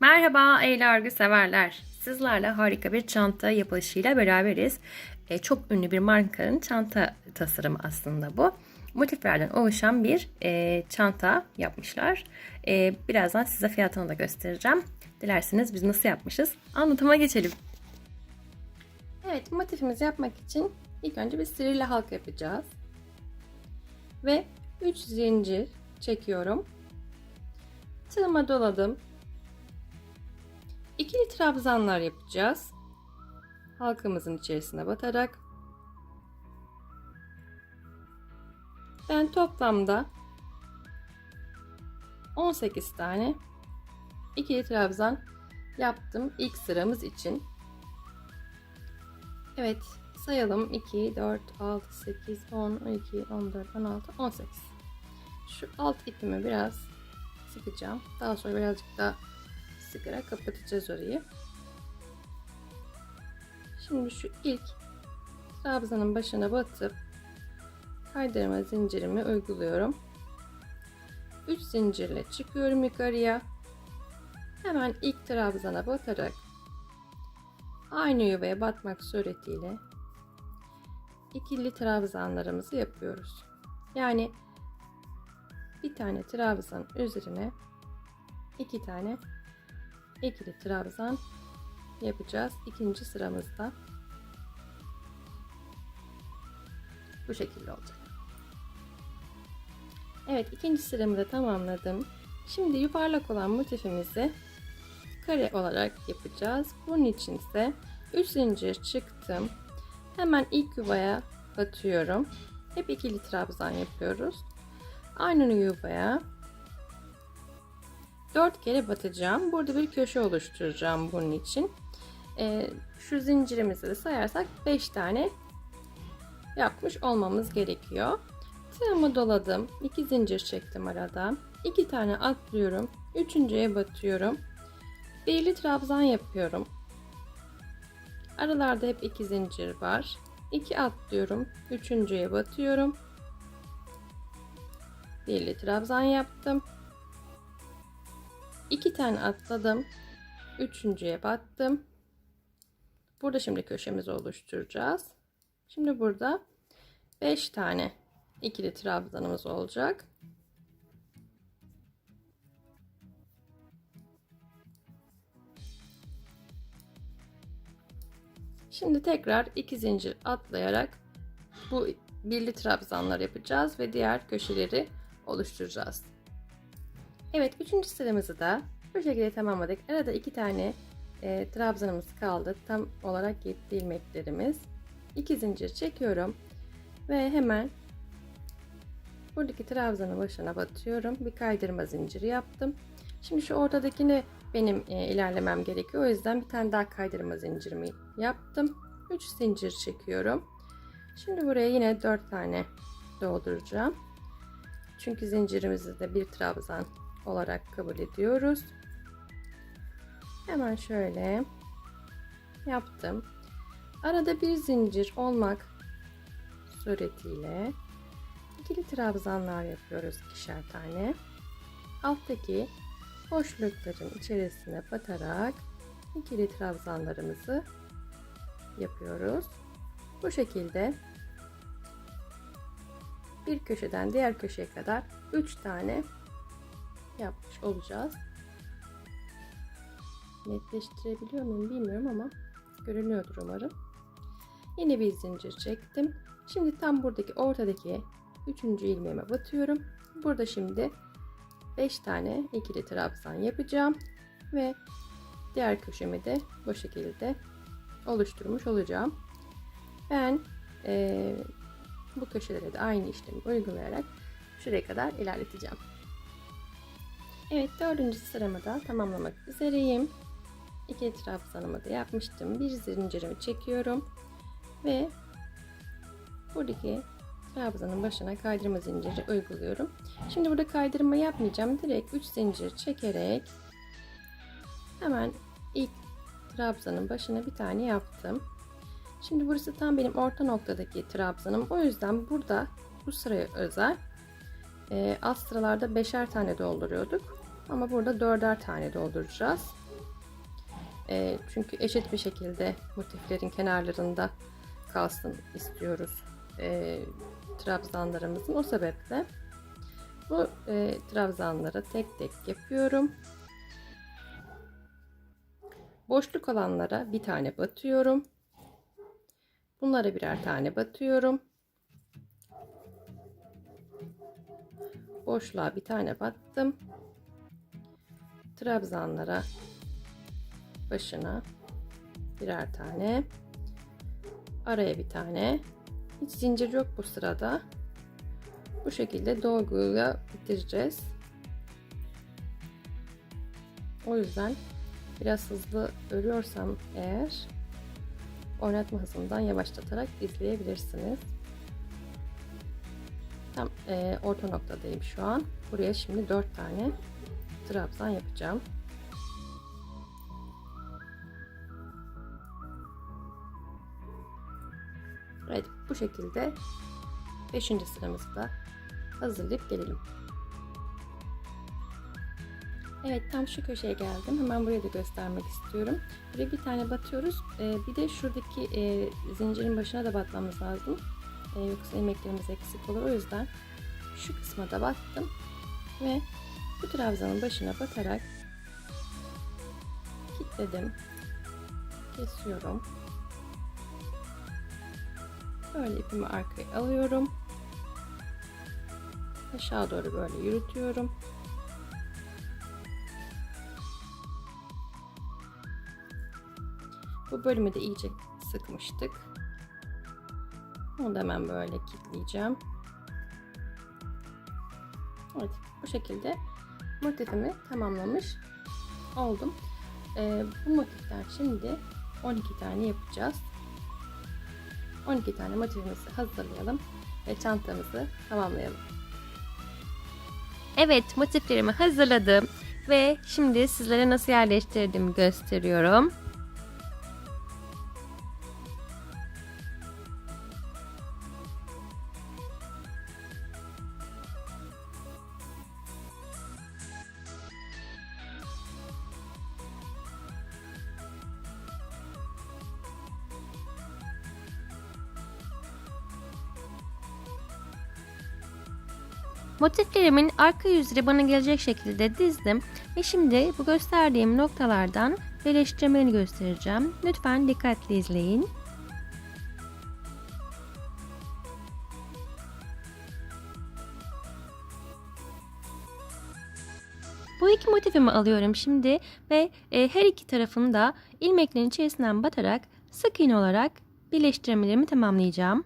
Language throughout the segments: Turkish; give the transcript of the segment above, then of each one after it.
Merhaba Eylül örgü severler. Sizlerle harika bir çanta yapılışıyla beraberiz. E, çok ünlü bir markanın çanta tasarımı aslında bu. Motiflerden oluşan bir e, çanta yapmışlar. E, birazdan size fiyatını da göstereceğim. Dilerseniz biz nasıl yapmışız anlatıma geçelim. Evet motifimizi yapmak için ilk önce bir sihirli halka yapacağız. Ve 3 zincir çekiyorum. Tığıma doladım. İkili trabzanlar yapacağız. Halkamızın içerisine batarak. Ben toplamda 18 tane ikili trabzan yaptım ilk sıramız için. Evet sayalım 2, 4, 6, 8, 10, 12, 14, 16, 18. Şu alt ipimi biraz sıkacağım. Daha sonra birazcık daha sıkarak kapatacağız orayı. Şimdi şu ilk trabzanın başına batıp kaydırma zincirimi uyguluyorum. 3 zincirle çıkıyorum yukarıya. Hemen ilk trabzana batarak aynı yuvaya batmak suretiyle ikili trabzanlarımızı yapıyoruz. Yani bir tane trabzan üzerine iki tane ikili trabzan yapacağız ikinci sıramızda. Bu şekilde olacak. Evet ikinci sıramı da tamamladım. Şimdi yuvarlak olan motifimizi kare olarak yapacağız. Bunun için ise 3 zincir çıktım. Hemen ilk yuvaya batıyorum. Hep ikili trabzan yapıyoruz. Aynı yuvaya 4 kere batacağım. Burada bir köşe oluşturacağım bunun için. Ee, şu zincirimizi de sayarsak 5 tane yapmış olmamız gerekiyor. Tığımı doladım. 2 zincir çektim arada. 2 tane atlıyorum. Üçüncüye batıyorum. Birli trabzan yapıyorum. Aralarda hep 2 zincir var. 2 atlıyorum. Üçüncüye batıyorum. Birli trabzan yaptım. 2 tane atladım. Üçüncüye battım. Burada şimdi köşemizi oluşturacağız. Şimdi burada 5 tane ikili trabzanımız olacak. Şimdi tekrar iki zincir atlayarak bu birli trabzanlar yapacağız ve diğer köşeleri oluşturacağız. Evet üçüncü sıramızı da bu şekilde tamamladık. Arada iki tane e, trabzanımız kaldı. Tam olarak 7 ilmeklerimiz. 2 zincir çekiyorum ve hemen buradaki trabzanın başına batıyorum. Bir kaydırma zinciri yaptım. Şimdi şu ortadakini benim e, ilerlemem gerekiyor. O yüzden bir tane daha kaydırma zincirimi yaptım. 3 zincir çekiyorum. Şimdi buraya yine 4 tane dolduracağım. Çünkü zincirimizi de bir trabzan olarak kabul ediyoruz. Hemen şöyle yaptım. Arada bir zincir olmak suretiyle ikili trabzanlar yapıyoruz ikişer tane. Alttaki boşlukların içerisine batarak ikili trabzanlarımızı yapıyoruz. Bu şekilde bir köşeden diğer köşeye kadar 3 tane yapmış olacağız. Netleştirebiliyor muyum bilmiyorum ama görünüyordur umarım. Yine bir zincir çektim. Şimdi tam buradaki ortadaki 3. ilmeğime batıyorum. Burada şimdi 5 tane ikili trabzan yapacağım ve diğer köşemi de bu şekilde oluşturmuş olacağım. Ben e, bu köşelere de aynı işlemi uygulayarak şuraya kadar ilerleteceğim. Evet dördüncü sıramı da tamamlamak üzereyim. İki trabzanımı da yapmıştım. Bir zincirimi çekiyorum ve buradaki trabzanın başına kaydırma zinciri uyguluyorum. Şimdi burada kaydırma yapmayacağım. Direkt 3 zincir çekerek hemen ilk trabzanın başına bir tane yaptım. Şimdi burası tam benim orta noktadaki trabzanım. O yüzden burada bu sıraya özel e, alt sıralarda beşer tane dolduruyorduk. Ama burada dörder tane dolduracağız. E, çünkü eşit bir şekilde motiflerin kenarlarında kalsın istiyoruz e, trabzanlarımızın. O sebeple bu e, trabzanları tek tek yapıyorum. Boşluk olanlara bir tane batıyorum. Bunlara birer tane batıyorum. Boşluğa bir tane battım. Trabzanlara başına birer tane. Araya bir tane. Hiç zincir yok bu sırada. Bu şekilde dolguyla bitireceğiz. O yüzden biraz hızlı örüyorsam eğer oynatma hızından yavaşlatarak izleyebilirsiniz. Tam e, orta noktadayım şu an. Buraya şimdi 4 tane trabzan yapacağım. Evet bu şekilde 5. sıramızı da hazırlayıp gelelim. Evet tam şu köşeye geldim. Hemen buraya da göstermek istiyorum. Buraya bir tane batıyoruz. Ee, bir de şuradaki e, zincirin başına da batmamız lazım. Ee, yoksa ilmeklerimiz eksik olur. O yüzden şu kısma da battım. Ve bu trabzanın başına batarak kilitledim. Kesiyorum. Böyle ipimi arkaya alıyorum. Aşağı doğru böyle yürütüyorum. Bu bölümü de iyice sıkmıştık. Onu da hemen böyle kilitleyeceğim. Evet bu şekilde motifimi tamamlamış oldum. Ee, bu motiften şimdi 12 tane yapacağız. 12 tane motifimizi hazırlayalım ve çantamızı tamamlayalım. Evet motiflerimi hazırladım ve şimdi sizlere nasıl yerleştirdiğimi gösteriyorum. Motiflerimin arka yüzleri bana gelecek şekilde dizdim ve şimdi bu gösterdiğim noktalardan birleştirmeni göstereceğim. Lütfen dikkatli izleyin. Bu iki motifimi alıyorum şimdi ve e, her iki tarafını da ilmeklerin içerisinden batarak sık iğne olarak birleştirmelerimi tamamlayacağım.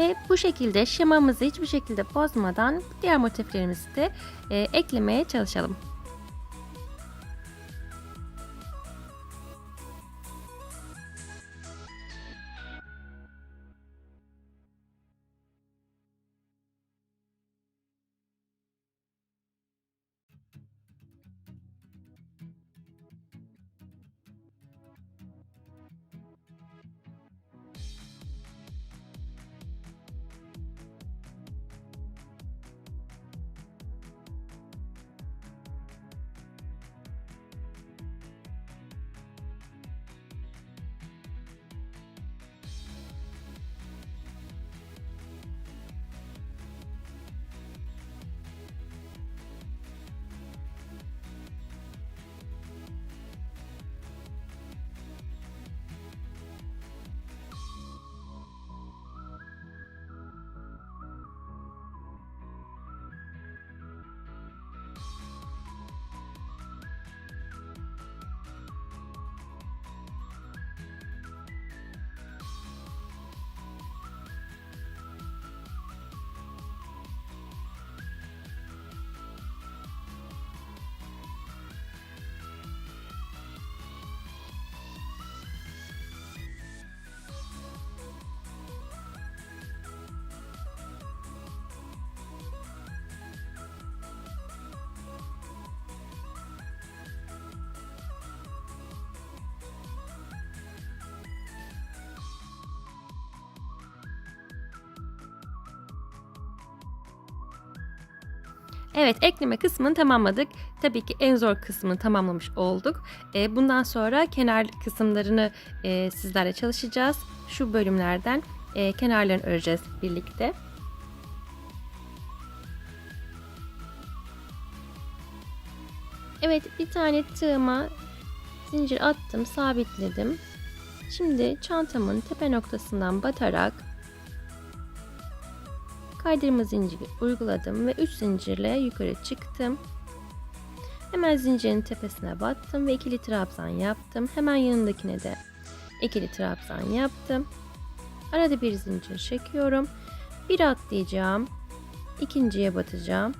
Ve bu şekilde şemamızı hiçbir şekilde bozmadan diğer motiflerimizi de e, eklemeye çalışalım. Evet ekleme kısmını tamamladık. Tabii ki en zor kısmını tamamlamış olduk. E, bundan sonra kenar kısımlarını e, sizlerle çalışacağız. Şu bölümlerden e, kenarlarını öreceğiz birlikte. Evet bir tane tığıma zincir attım sabitledim. Şimdi çantamın tepe noktasından batarak kaydırma zinciri uyguladım ve 3 zincirle yukarı çıktım. Hemen zincirin tepesine battım ve ikili trabzan yaptım. Hemen yanındakine de ikili trabzan yaptım. Arada bir zincir çekiyorum. Bir atlayacağım. ikinciye batacağım.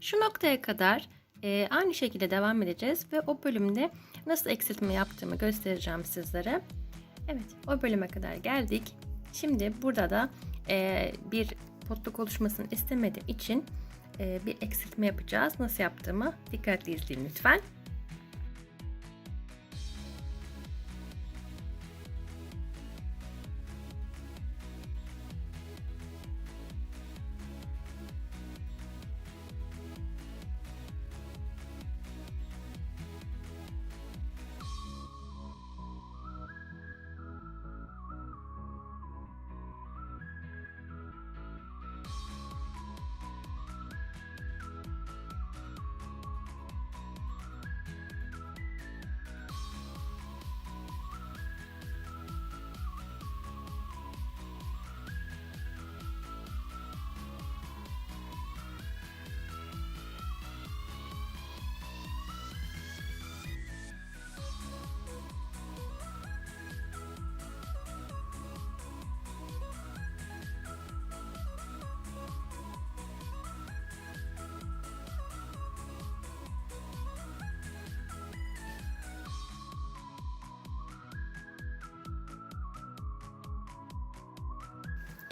Şu noktaya kadar e, aynı şekilde devam edeceğiz ve o bölümde nasıl eksiltme yaptığımı göstereceğim sizlere. Evet o bölüme kadar geldik. Şimdi burada da e, bir potluk oluşmasını istemediğim için e, bir eksiltme yapacağız. Nasıl yaptığımı dikkatli izleyin lütfen.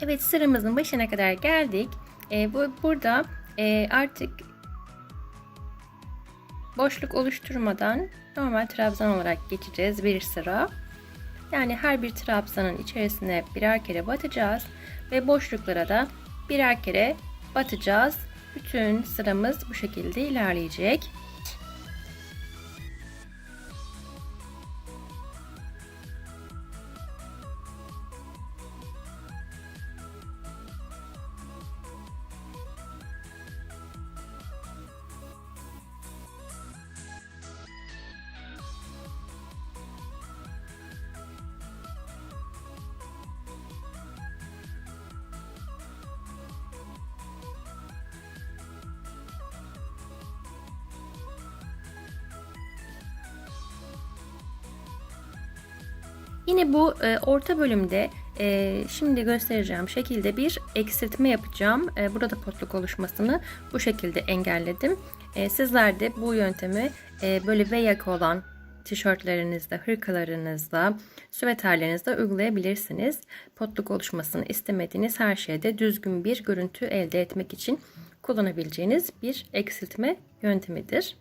Evet sıramızın başına kadar geldik. E, bu burada e, artık boşluk oluşturmadan normal trabzan olarak geçeceğiz bir sıra. Yani her bir trabzanın içerisine birer kere batacağız ve boşluklara da birer kere batacağız. Bütün sıramız bu şekilde ilerleyecek. Yine bu e, orta bölümde e, şimdi göstereceğim şekilde bir eksiltme yapacağım. E, burada potluk oluşmasını bu şekilde engelledim. E, sizler de bu yöntemi e, böyle V yaka olan tişörtlerinizde, hırkalarınızda, süveterlerinizde uygulayabilirsiniz. Potluk oluşmasını istemediğiniz her şeyde düzgün bir görüntü elde etmek için kullanabileceğiniz bir eksiltme yöntemidir.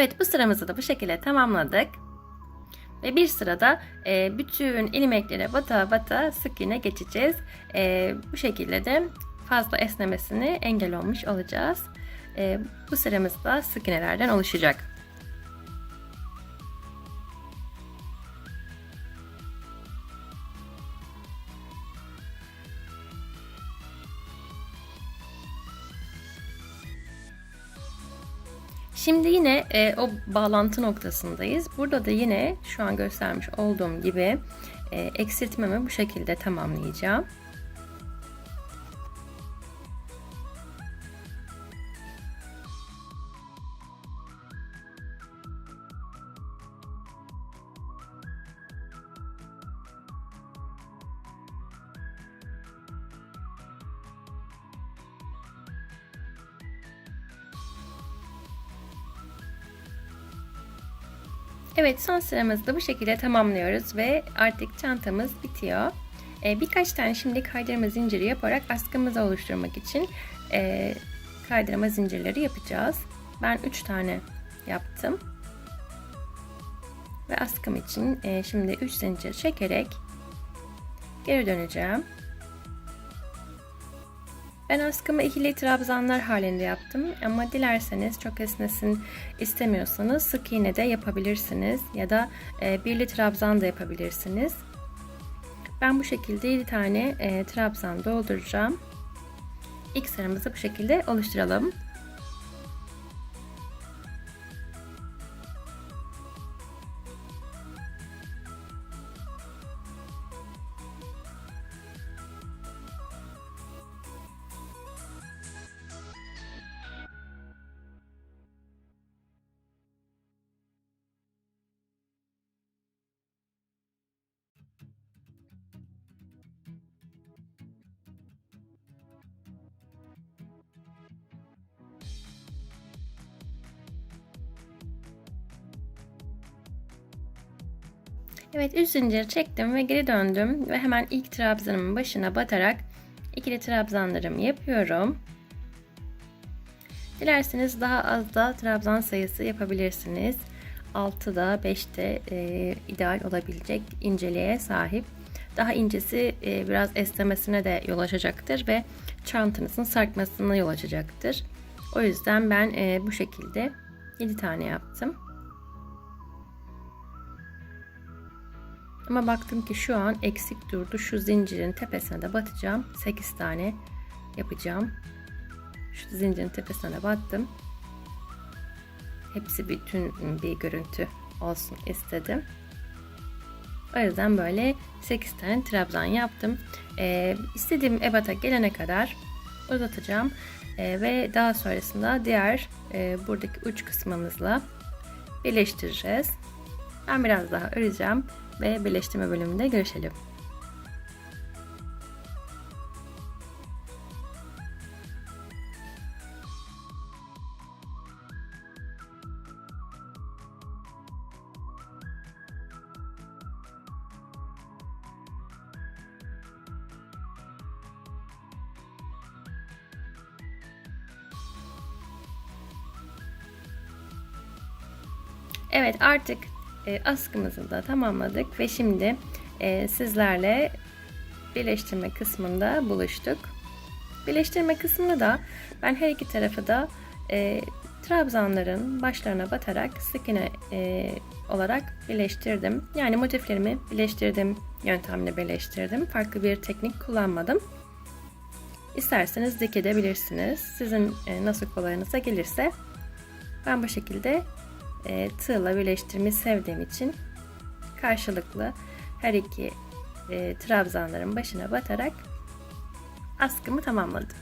Evet bu sıramızı da bu şekilde tamamladık. Ve bir sırada e, bütün ilmeklere bata bata sık iğne geçeceğiz. E, bu şekilde de fazla esnemesini engel olmuş olacağız. E, bu sıramız da sık iğnelerden oluşacak. E, o bağlantı noktasındayız. Burada da yine şu an göstermiş olduğum gibi e, eksiltmemi bu şekilde tamamlayacağım. Evet son sıramızı da bu şekilde tamamlıyoruz ve artık çantamız bitiyor. Ee, birkaç tane şimdi kaydırma zinciri yaparak askımızı oluşturmak için e, kaydırma zincirleri yapacağız. Ben 3 tane yaptım. Ve askım için e, şimdi 3 zincir çekerek geri döneceğim. Ben askımı ikili trabzanlar halinde yaptım ama dilerseniz çok esnesin istemiyorsanız sık iğne de yapabilirsiniz ya da e, birli trabzan da yapabilirsiniz. Ben bu şekilde 7 tane e, trabzan dolduracağım. İlk sıramızı bu şekilde oluşturalım. Evet 3 zincir çektim ve geri döndüm ve hemen ilk trabzanımın başına batarak ikili trabzanlarımı yapıyorum. Dilerseniz daha az da trabzan sayısı yapabilirsiniz. 6'da 5'te e, ideal olabilecek inceliğe sahip. Daha incesi e, biraz esnemesine de yol açacaktır ve çantanızın sarkmasına yol açacaktır. O yüzden ben e, bu şekilde 7 tane yaptım. Ama baktım ki şu an eksik durdu. Şu zincirin tepesine de batacağım. 8 tane yapacağım. Şu zincirin tepesine de battım. Hepsi bütün bir görüntü olsun istedim. O yüzden böyle 8 tane trabzan yaptım. Ee, istediğim ebata gelene kadar uzatacağım. Ee, ve daha sonrasında diğer e, buradaki uç kısmımızla birleştireceğiz. Ben biraz daha öreceğim ve birleştirme bölümünde görüşelim. Evet artık e, askımızı da tamamladık ve şimdi e, sizlerle birleştirme kısmında buluştuk. Birleştirme kısmını da ben her iki tarafı da e, trabzanların başlarına batarak sık iğne e, olarak birleştirdim. Yani motiflerimi birleştirdim, yöntemle birleştirdim. Farklı bir teknik kullanmadım. İsterseniz dikebilirsiniz. Sizin e, nasıl kolayınıza gelirse ben bu şekilde e, tığla birleştirmeyi sevdiğim için karşılıklı her iki e, trabzanların başına batarak askımı tamamladım.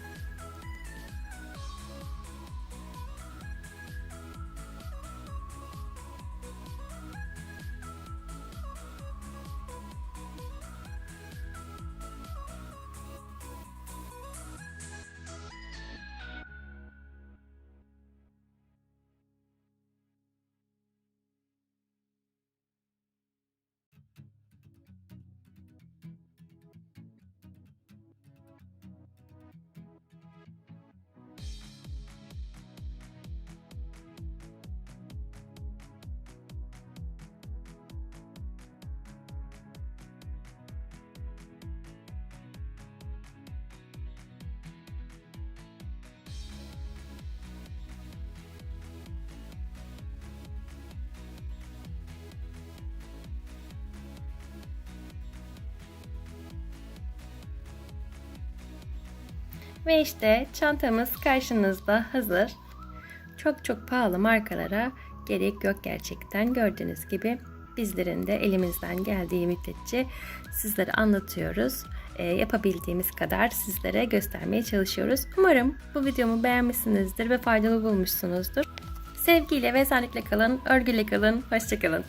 Ve işte çantamız karşınızda hazır. Çok çok pahalı markalara gerek yok gerçekten. Gördüğünüz gibi bizlerin de elimizden geldiği müddetçe sizlere anlatıyoruz. E, yapabildiğimiz kadar sizlere göstermeye çalışıyoruz. Umarım bu videomu beğenmişsinizdir ve faydalı bulmuşsunuzdur. Sevgiyle ve esenlikle kalın, örgüyle kalın, hoşçakalın.